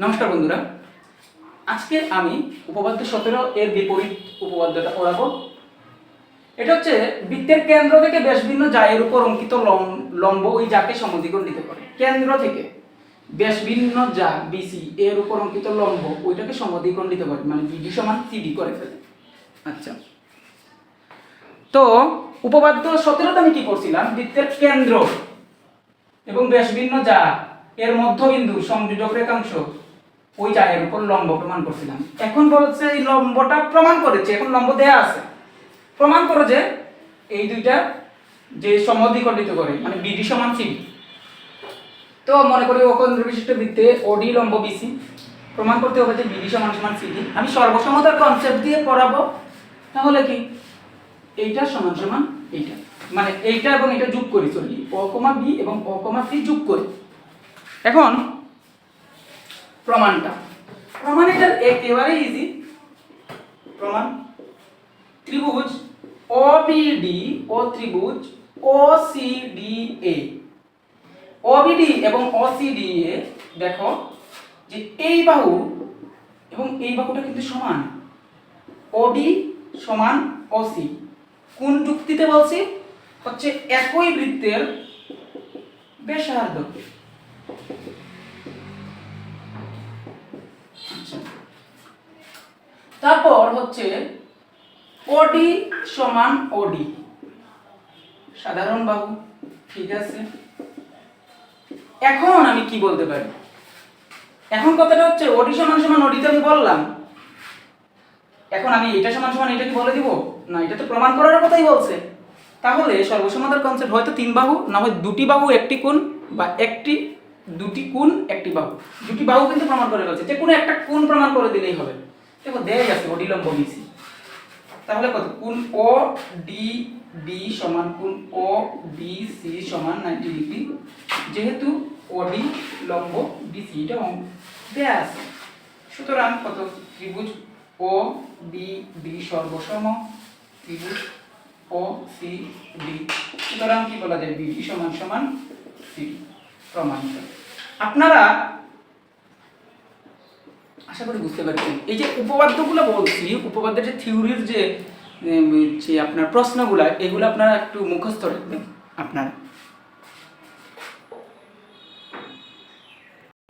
নমস্কার বন্ধুরা। আজকে আমি উপপাদ্য সতেরো এর বিপরীত উপপাদ্যটা পড়াবো। এটা হচ্ছে বৃত্তের কেন্দ্র থেকে বেশ ভিন্ন জায়ের উপর অঙ্কিত লম- লম্ব ওই যাকে সমদ্বিখণ্ডিত করে। কেন্দ্র থেকে বেশ ভিন্ন যা বিসি এর উপর অঙ্কিত লম্ব ওইটাকে সমদ্বিখণ্ডিত করে মানে বিডি সমান সিডি করে ফেলে। আচ্ছা। তো উপপাদ্য সতেরোতে আমি কি করছিলাম? বৃত্তের কেন্দ্র এবং বেশ ভিন্ন যা এর মধ্যবিন্দু সংযোজক রেখাংশ ওই জায়ের উপর লম্ব প্রমাণ করছিলাম। এখন বলছে এই লম্বটা প্রমাণ করেছে, এখন লম্ব দেয়া আছে। প্রমাণ করো যে এই দুইটা যে সমদ্বিখণ্ডিত করে মানে বিডি সমান সিডি তো মনে করি অকেন্দ্র বিশিষ্ট বৃত্তে ওডি লম্ব বিসি প্রমাণ করতে হবে যে বিডি সমান সমান সিডি আমি সর্বসমতার কনসেপ্ট দিয়ে পড়াবো, তাহলে কি? এইটা সমান সমান এইটা। মানে এইটা এবং এটা যোগ করি চলি ও কমা বি এবং ও কমা সি যোগ করি। এখন প্রমাণটা। প্রমাণ এটা একেবারে ইজি প্রমাণ। ত্রিভুজ ওবিডি ও ত্রিভুজ ওসিডিএ ওবিডি এবং ওসিডি এ দেখো যে এই বাহু এবং এই বাহুটা কিন্তু সমান। ওডি সমান ওসি কোন যুক্তিতে বলছি? হচ্ছে একই বৃত্তের ব্যাসার্ধ। তারপর হচ্ছে ওডি সমান ওডি সাধারণ বাহু ঠিক আছে? এখন আমি কি বলতে পারি? এখন কথাটা হচ্ছে ওডি সমান সমান ওডি তো আমি বললাম। এখন আমি এটা সমান সমান এটা কি বলে দিব? না, এটা তো প্রমাণ করার কথাই বলছে। তাহলে সর্বসমাধার কনসেপ্ট হয়তো তিন বাহু, না হয় দুটি বাহু, একটি কোণ বা একটি দুটি কোণ, একটি বাহু। দুটি বাহু কিন্তু প্রমাণ করে ফেলছে। যে কোনো একটা কোণ প্রমাণ করে দিলেই হবে। দেখো, দেয় আছে, অডিলম্ব বিসি তাহলে কত? কোণ ও ডি বি সমান কোণ ও বি সি সমান নাইনটি ডিগ্রি যেহেতু ওডি লম্ব বিসি এটা দেয়া আছে। সুতরাং কত? ত্রিভুজ ও বি ডি সর্বসম। ত্রিভুজ ও সি ডি সুতরাং কি বলা যায়? বিডি সমান সমান সি প্রমাণিত। আপনারা আশা করি বুঝতে পারছেন। এই যে উপবাদ্যগুলো বলছি, উপপাদ্যের যে থিওরির যে যে আপনার প্রশ্নগুলা, এগুলো আপনারা একটু মুখস্থ রাখবেন, আপনারা।